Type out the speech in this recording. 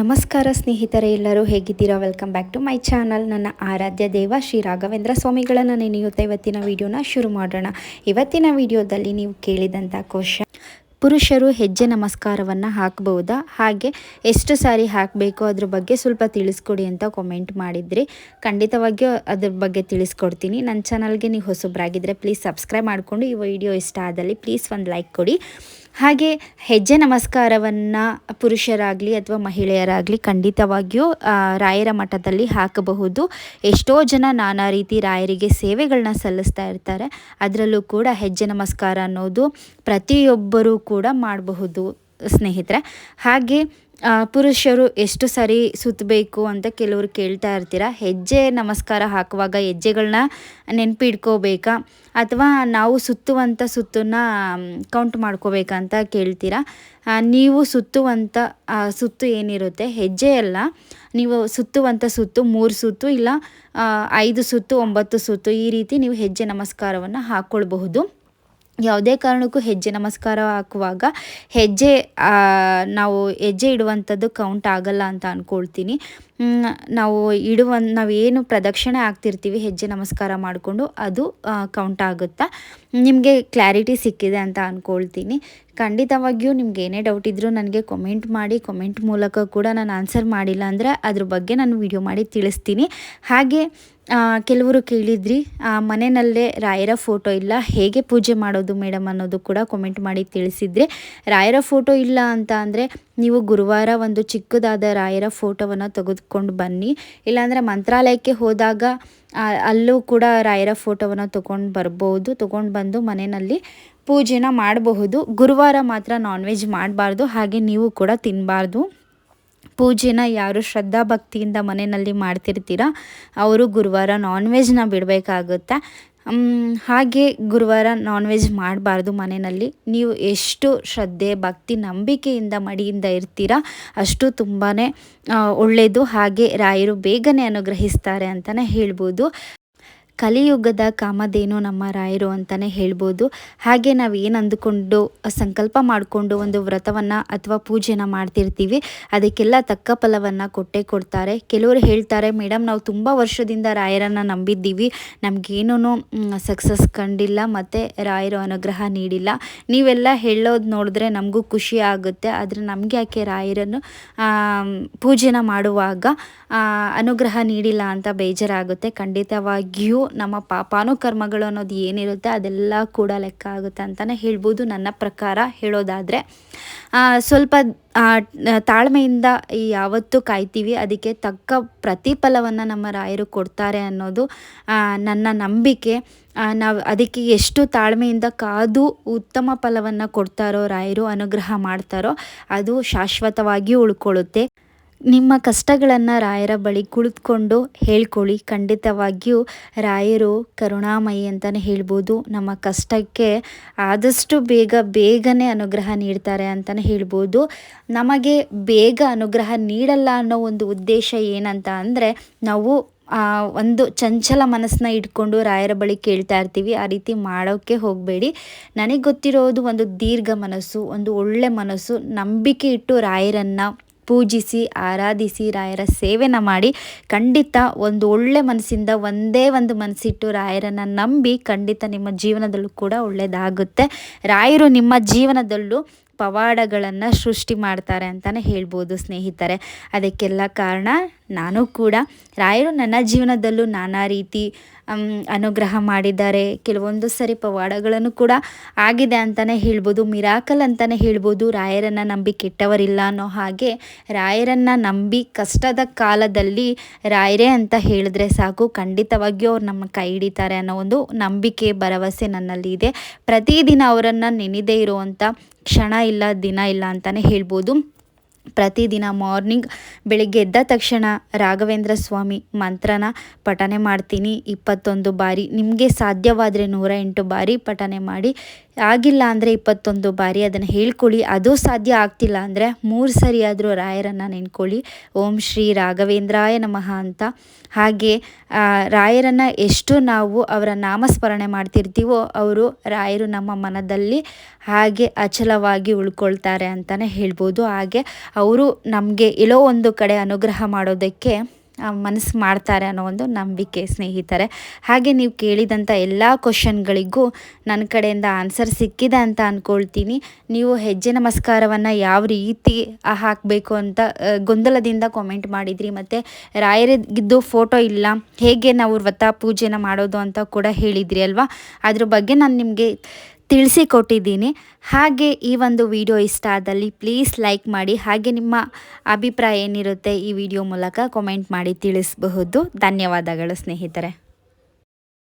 ನಮಸ್ಕಾರ ಸ್ನೇಹಿತರೆ, ಎಲ್ಲರೂ ಹೇಗಿದ್ದೀರಾ? Welcome back to my channel ನನ್ನ ಆರಾಧ್ಯ ದೇವ ಶ್ರೀ ರಾಘವೇಂದ್ರ ಸ್ವಾಮಿಗಳನ್ನು ನೆನೆಯುತ್ತಾ ಇವತ್ತಿನ ವಿಡಿಯೋನ ಶುರು ಮಾಡೋಣ. ಇವತ್ತಿನ ವಿಡಿಯೋದಲ್ಲಿ ನೀವು ಕೇಳಿದಂಥ ಕ್ವಶನ್ ಪುರುಷರು ಹೆಜ್ಜೆ ನಮಸ್ಕಾರವನ್ನು ಹಾಕ್ಬೋದಾ? ಹಾಗೆ ಎಷ್ಟು ಸಾರಿ ಹಾಕಬೇಕು? ಅದ್ರ ಬಗ್ಗೆ ಸ್ವಲ್ಪ ತಿಳಿಸ್ಕೊಡಿ ಅಂತ ಕಾಮೆಂಟ್ ಮಾಡಿದ್ರಿ. ಖಂಡಿತವಾಗಿಯೂ ಅದ್ರ ಬಗ್ಗೆ ತಿಳಿಸ್ಕೊಡ್ತೀನಿ. ನನ್ನ ಚಾನಲ್ಗೆ ನೀವು ಹೊಸಬ್ರಾಗಿದ್ದರೆ ಪ್ಲೀಸ್ ಸಬ್ಸ್ಕ್ರೈಬ್ ಮಾಡಿಕೊಂಡು ಈ ವಿಡಿಯೋ ಇಷ್ಟ ಆದಲ್ಲಿ ಪ್ಲೀಸ್ ಒಂದು ಲೈಕ್ ಕೊಡಿ. ಹಾಗೆ ಹೆಜ್ಜೆ ನಮಸ್ಕಾರವನ್ನು ಪುರುಷರಾಗಲಿ ಅಥವಾ ಮಹಿಳೆಯರಾಗಲಿ ಖಂಡಿತವಾಗಿಯೂ ರಾಯರ ಮಠದಲ್ಲಿ ಹಾಕಬಹುದು. ಎಷ್ಟೋ ಜನ ನಾನಾ ರೀತಿ ರಾಯರಿಗೆ ಸೇವೆಗಳನ್ನ ಸಲ್ಲಿಸ್ತಾ ಇರ್ತಾರೆ. ಅದರಲ್ಲೂ ಕೂಡ ಹೆಜ್ಜೆ ನಮಸ್ಕಾರ ಅನ್ನೋದು ಪ್ರತಿಯೊಬ್ಬರೂ ಕೂಡ ಮಾಡಬಹುದು. ಸ್ನೇಹಿತರೆ, ಹಾಗೆ ಪುರುಷರು ಎಷ್ಟು ಸರಿ ಸುತ್ತಬೇಕು ಅಂತ ಕೆಲವರು ಕೇಳ್ತಾ ಇರ್ತೀರ? ಹೆಜ್ಜೆ ನಮಸ್ಕಾರ ಹಾಕುವಾಗ ಹೆಜ್ಜೆಗಳನ್ನ ನೆನಪಿಡ್ಕೋಬೇಕಾ ಅಥವಾ ನಾವು ಸುತ್ತುವಂಥ ಸುತ್ತನ್ನ ಕೌಂಟ್ ಮಾಡ್ಕೋಬೇಕಂತ ಕೇಳ್ತೀರಾ? ನೀವು ಸುತ್ತುವಂಥ ಸುತ್ತು ಏನಿರುತ್ತೆ? ಹೆಜ್ಜೆ ಅಲ್ಲ. ನೀವು ಸುತ್ತುವಂಥ ಸುತ್ತು, ಮೂರು ಸುತ್ತು ಇಲ್ಲ ಐದು ಸುತ್ತು, ಒಂಬತ್ತು ಸುತ್ತು ಈ ರೀತಿ ನೀವು ಹೆಜ್ಜೆ ನಮಸ್ಕಾರವನ್ನು ಹಾಕ್ಕೊಳ್ಬಹುದು ಯಾವುದೇ ಕಾರಣಕ್ಕೂ ಹೆಜ್ಜೆ ನಮಸ್ಕಾರ ಹಾಕುವಾಗ ಹೆಜ್ಜೆ ನಾವು ಹೆಜ್ಜೆ ಇಡುವಂಥದ್ದು ಕೌಂಟ್ ಆಗಲ್ಲ ಅಂತ ಅಂದ್ಕೊಳ್ತೀನಿ ನಾವು ಇಡುವ ನಾವೇನು ಪ್ರದಕ್ಷಿಣೆ ಆಗ್ತಿರ್ತೀವಿ ಹೆಜ್ಜೆ ನಮಸ್ಕಾರ ಮಾಡಿಕೊಂಡು ಅದು ಕೌಂಟ್ ಆಗುತ್ತಾ? ನಿಮಗೆ ಕ್ಲಾರಿಟಿ ಸಿಕ್ಕಿದೆ ಅಂತ ಅಂದ್ಕೊಳ್ತೀನಿ ಖಂಡಿತವಾಗಿಯೂ ನಿಮ್ಗೆ ಏನೇ ಡೌಟ್ ಇದ್ದರೂ ನನಗೆ ಕಮೆಂಟ್ ಮಾಡಿ ಕಮೆಂಟ್ ಮೂಲಕ ಕೂಡ ನಾನು ಆನ್ಸರ್ ಮಾಡಿಲ್ಲ ಅಂದರೆ ಅದ್ರ ಬಗ್ಗೆ ನಾನು ವಿಡಿಯೋ ಮಾಡಿ ತಿಳಿಸ್ತೀನಿ. ಹಾಗೆ ಕೆಲವರು ಕೇಳಿದ್ರಿ ಮನೆಯಲ್ಲೇ ರಾಯರ ಫೋಟೋ ಇಲ್ಲ, ಹೇಗೆ ಪೂಜೆ ಮಾಡೋದು ಮೇಡಮ್ ಅನ್ನೋದು ಕೂಡ ಕಮೆಂಟ್ ಮಾಡಿ ತಿಳಿಸಿದ್ರಿ, ರಾಯರ ಫೋಟೋ ಇಲ್ಲ ಅಂತ ಅಂದರೆ ನೀವು ಗುರುವಾರ ಒಂದು ಚಿಕ್ಕದಾದ ರಾಯರ ಫೋಟೋವನ್ನು ತೆಗೆದುಕೊಂಡು ಬನ್ನಿ, ಇಲ್ಲಾಂದರೆ ಮಂತ್ರಾಲಯಕ್ಕೆ ಹೋದಾಗ ಅಲ್ಲೂ ಕೂಡ ರಾಯರ ಫೋಟೋವನ್ನು ತೊಗೊಂಡು ಬರ್ಬೋದು, ತೊಗೊಂಡು ಬಂದು ಮನೆಯಲ್ಲಿ ಪೂಜೆನ ಮಾಡಬಹುದು, ಗುರುವಾರ ಮಾತ್ರ ನಾನ್ ವೆಜ್ ಮಾಡಬಾರ್ದು, ಹಾಗೆ ನೀವು ಕೂಡ ತಿನ್ನಬಾರ್ದು ಪೂಜೆನ ಯಾರು ಶ್ರದ್ಧಾ ಭಕ್ತಿಯಿಂದ ಮನೆಯಲ್ಲಿ ಮಾಡ್ತಿರ್ತೀರ, ಅವರು ಗುರುವಾರ ನಾನ್ ವೆಜ್ನ ಬಿಡಬೇಕಾಗುತ್ತೆ. ಹಾಗೆ ಗುರುವಾರ ನಾನ್ ವೆಜ್ ಮಾಡಬಾರ್ದು ಮನೆಯಲ್ಲಿ. ನೀವು ಎಷ್ಟು ಶ್ರದ್ಧೆ, ಭಕ್ತಿ, ನಂಬಿಕೆಯಿಂದ ಮಡಿಯಿಂದ ಇರ್ತೀರ, ಅಷ್ಟು ತುಂಬಾ ಒಳ್ಳೆಯದು ಹಾಗೆ ರಾಯರು ಬೇಗನೆ ಅನುಗ್ರಹಿಸ್ತಾರೆ ಅಂತಲೇ ಹೇಳ್ಬೋದು. ಕಲಿಯುಗದ ಕಾಮಧೇನು ನಮ್ಮ ರಾಯರು ಅಂತಲೇ ಹೇಳ್ಬೋದು. ಹಾಗೆ ನಾವು ಏನು ಅಂದುಕೊಂಡು ಸಂಕಲ್ಪ ಮಾಡಿಕೊಂಡು ಒಂದು ವ್ರತವನ್ನು ಅಥವಾ ಪೂಜೆನ ಮಾಡ್ತಿರ್ತೀವಿ. ಅದಕ್ಕೆಲ್ಲ ತಕ್ಕ ಫಲವನ್ನು ಕೊಟ್ಟೇ ಕೊಡ್ತಾರೆ. ಕೆಲವರು ಹೇಳ್ತಾರೆ ಮೇಡಮ್ ನಾವು ತುಂಬ ವರ್ಷದಿಂದ ರಾಯರನ್ನು ನಂಬಿದ್ದೀವಿ. ನಮಗೇನೂ ಸಕ್ಸಸ್ ಕಂಡಿಲ್ಲ ಮತ್ತು ರಾಯರು ಅನುಗ್ರಹ ನೀಡಿಲ್ಲ. ನೀವೆಲ್ಲ ಹೇಳೋದು ನೋಡಿದ್ರೆ ನಮಗೂ ಖುಷಿ ಆಗುತ್ತೆ. ಆದರೆ ನಮಗೆ ಯಾಕೆ ರಾಯರನ್ನು ಪೂಜೆನ ಮಾಡುವಾಗ ಅನುಗ್ರಹ ನೀಡಿಲ್ಲ ಅಂತ ಬೇಜಾರಾಗುತ್ತೆ. ಖಂಡಿತವಾಗಿಯೂ ನಮ್ಮ ಪಾಪಾನುಕರ್ಮಗಳು ಅನ್ನೋದು ಏನಿರುತ್ತೆ ಅದೆಲ್ಲ ಕೂಡ ಲೆಕ್ಕ ಆಗುತ್ತೆ ಅಂತಲೇ ಹೇಳ್ಬೋದು ನನ್ನ ಪ್ರಕಾರ ಹೇಳೋದಾದರೆ. ಸ್ವಲ್ಪ ತಾಳ್ಮೆಯಿಂದ ಯಾವತ್ತು ಕಾಯ್ತೀವಿ. ಅದಕ್ಕೆ ತಕ್ಕ ಪ್ರತಿಫಲವನ್ನು ನಮ್ಮ ರಾಯರು ಕೊಡ್ತಾರೆ ಅನ್ನೋದು ನನ್ನ ನಂಬಿಕೆ. ನಾವು ಅದಕ್ಕೆ ಎಷ್ಟು ತಾಳ್ಮೆಯಿಂದ ಕಾದು ಉತ್ತಮ ಫಲವನ್ನು ಕೊಡ್ತಾರೋ ರಾಯರು, ಅನುಗ್ರಹ ಮಾಡ್ತಾರೋ ಅದು ಶಾಶ್ವತವಾಗಿ ಉಳ್ಕೊಳ್ಳುತ್ತೆ. ನಿಮ್ಮ ಕಷ್ಟಗಳನ್ನು ರಾಯರ ಬಳಿ ಕುಳಿತುಕೊಂಡು ಹೇಳ್ಕೊಳ್ಳಿ. ಖಂಡಿತವಾಗಿಯೂ ರಾಯರು ಕರುಣಾಮಯಿ ಅಂತಲೇ ಹೇಳ್ಬೋದು. ನಮ್ಮ ಕಷ್ಟಕ್ಕೆ ಆದಷ್ಟು ಬೇಗ ಬೇಗನೆ ಅನುಗ್ರಹ ನೀಡ್ತಾರೆ ಅಂತಲೇ ಹೇಳ್ಬೋದು. ನಮಗೆ ಬೇಗ ಅನುಗ್ರಹ ನೀಡಲ್ಲ ಅನ್ನೋ ಒಂದು ಉದ್ದೇಶ ಏನಂತ ಅಂದರೆ ನಾವು ಒಂದು ಚಂಚಲ ಮನಸ್ಸನ್ನ ಇಟ್ಕೊಂಡು ರಾಯರ ಬಳಿ ಕೇಳ್ತಾ ಇರ್ತೀವಿ. ಆ ರೀತಿ ಮಾಡೋಕ್ಕೆ ಹೋಗಬೇಡಿ. ನನಗೆ ಗೊತ್ತಿರೋದು ಒಂದು ದೀರ್ಘ ಮನಸ್ಸು, ಒಂದು ಒಳ್ಳೆ ಮನಸ್ಸು, ನಂಬಿಕೆ ಇಟ್ಟು ರಾಯರನ್ನು ಪೂಜಿಸಿ, ಆರಾಧಿಸಿ, ರಾಯರ ಸೇವೆನ ಮಾಡಿ ಖಂಡಿತ ಒಂದು ಒಳ್ಳೆ ಮನಸ್ಸಿಂದ ಒಂದೇ ಒಂದು ಮನಸ್ಸಿಟ್ಟು ರಾಯರನ್ನು ನಂಬಿ ಖಂಡಿತ ನಿಮ್ಮ ಜೀವನದಲ್ಲೂ ಕೂಡ ಒಳ್ಳೆಯದಾಗುತ್ತೆ ರಾಯರು ನಿಮ್ಮ ಜೀವನದಲ್ಲೂ ಪವಾಡಗಳನ್ನು ಸೃಷ್ಟಿ ಮಾಡ್ತಾರೆ ಅಂತಲೇ ಹೇಳ್ಬೋದು ಸ್ನೇಹಿತರೆ. ಅದಕ್ಕೆಲ್ಲ ಕಾರಣ ನಾನು ಕೂಡ ರಾಯರು ನನ್ನ ಜೀವನದಲ್ಲೂ ನಾನಾ ರೀತಿ ಅನುಗ್ರಹ ಮಾಡಿದ್ದಾರೆ. ಕೆಲವೊಂದು ಸರಿ ಪವಾಡಗಳನ್ನು ಕೂಡ ಆಗಿದೆ ಅಂತಲೇ ಹೇಳ್ಬೋದು. ಮಿರಾಕಲ್ ಅಂತಲೇ ಹೇಳ್ಬೋದು, ರಾಯರನ್ನು ನಂಬಿ ಕೆಟ್ಟವರಿಲ್ಲ ಅನ್ನೋ ಹಾಗೆ ರಾಯರನ್ನು ನಂಬಿ ಕಷ್ಟದ ಕಾಲದಲ್ಲಿ ರಾಯರೇ ಅಂತ ಹೇಳಿದ್ರೆ ಸಾಕು. ಖಂಡಿತವಾಗಿಯೂ ಅವ್ರು ನಮ್ಮ ಕೈ ಹಿಡಿತಾರೆ ಅನ್ನೋ ಒಂದು ನಂಬಿಕೆ, ಭರವಸೆ ನನ್ನಲ್ಲಿ ಇದೆ. ಪ್ರತಿದಿನ ಅವರನ್ನು ನೆನೆದೇ ಇರುವಂಥ ಕ್ಷಣ ಇಲ್ಲ, ದಿನ ಇಲ್ಲ ಅಂತಲೇ ಹೇಳ್ಬೋದು. ಪ್ರತಿದಿನ ಮಾರ್ನಿಂಗ್ ಬೆಳಿಗ್ಗೆ ಎದ್ದ ತಕ್ಷಣ ರಾಘವೇಂದ್ರ ಸ್ವಾಮಿ ಮಂತ್ರನ ಪಠನೆ ಮಾಡ್ತೀನಿ. ಇಪ್ಪತ್ತೊಂದು ಬಾರಿ, ನಿಮಗೆ ಸಾಧ್ಯವಾದರೆ ನೂರ ಎಂಟು ಬಾರಿ ಪಠನೆ ಮಾಡಿ ಆಗಿಲ್ಲ ಅಂದರೆ ಇಪ್ಪತ್ತೊಂದು ಬಾರಿ ಅದನ್ನು ಹೇಳ್ಕೊಳ್ಳಿ. ಅದು ಸಾಧ್ಯ ಆಗ್ತಿಲ್ಲ ಅಂದರೆ ಮೂರು ಸರಿ ಆದರೂ ರಾಯರನ್ನು ನೆನ್ಕೊಳ್ಳಿ. ಓಂ ಶ್ರೀ ರಾಘವೇಂದ್ರಾಯ ನಮಃ ಅಂತ. ಹಾಗೆ ರಾಯರನ್ನು ಎಷ್ಟು ನಾವು ಅವರ ನಾಮಸ್ಮರಣೆ ಮಾಡ್ತಿರ್ತೀವೋ ಅವರು ರಾಯರು ನಮ್ಮ ಮನದಲ್ಲಿ ಹಾಗೆ ಅಚಲವಾಗಿ ಉಳ್ಕೊಳ್ತಾರೆ ಅಂತಲೇ ಹೇಳ್ಬೋದು. ಹಾಗೆ, ಅವರು ನಮಗೆ ಎಲ್ಲೋ ಒಂದು ಕಡೆ ಅನುಗ್ರಹ ಮಾಡೋದಕ್ಕೆ ಮನಸ್ಸು ಮಾಡ್ತಾರೆ ಅನ್ನೋ ಒಂದು ನಂಬಿಕೆ ಸ್ನೇಹಿತರೆ. ಹಾಗೆ ನೀವು ಕೇಳಿದಂಥ ಎಲ್ಲ ಕ್ವಶನ್ಗಳಿಗೂ ನನ್ನ ಕಡೆಯಿಂದ ಆನ್ಸರ್ ಸಿಕ್ಕಿದೆ ಅಂತ ಅಂದ್ಕೊಳ್ತೀನಿ ನೀವು ಹೆಜ್ಜೆ ನಮಸ್ಕಾರವನ್ನು ಯಾವ ರೀತಿ ಹಾಕಬೇಕು ಅಂತ ಗೊಂದಲದಿಂದ ಕಾಮೆಂಟ್ ಮಾಡಿದ್ರಿ. ಮತ್ತು ರಾಯರಿಗಿದ್ದು ಫೋಟೋ ಇಲ್ಲ, ಹೇಗೆ ನಾವು ವ್ರತ ಪೂಜೆನ ಮಾಡೋದು ಅಂತ ಕೂಡ ಹೇಳಿದ್ರಿ ಅಲ್ವಾ? ಅದ್ರ ಬಗ್ಗೆ ನಾನು ನಿಮಗೆ ತಿಳಿಸಿಕೊಟ್ಟಿದ್ದೀನಿ. ಹಾಗೆ ಈ ಒಂದು ವಿಡಿಯೋ ಇಷ್ಟ ಆದಲ್ಲಿ ಪ್ಲೀಸ್ ಲೈಕ್ ಮಾಡಿ, ಹಾಗೆ ನಿಮ್ಮ ಅಭಿಪ್ರಾಯ ಏನಿರುತ್ತೆ ಈ ವಿಡಿಯೋ ಮೂಲಕ ಕಾಮೆಂಟ್ ಮಾಡಿ ತಿಳಿಸಬಹುದು. ಧನ್ಯವಾದಗಳು ಸ್ನೇಹಿತರೆ.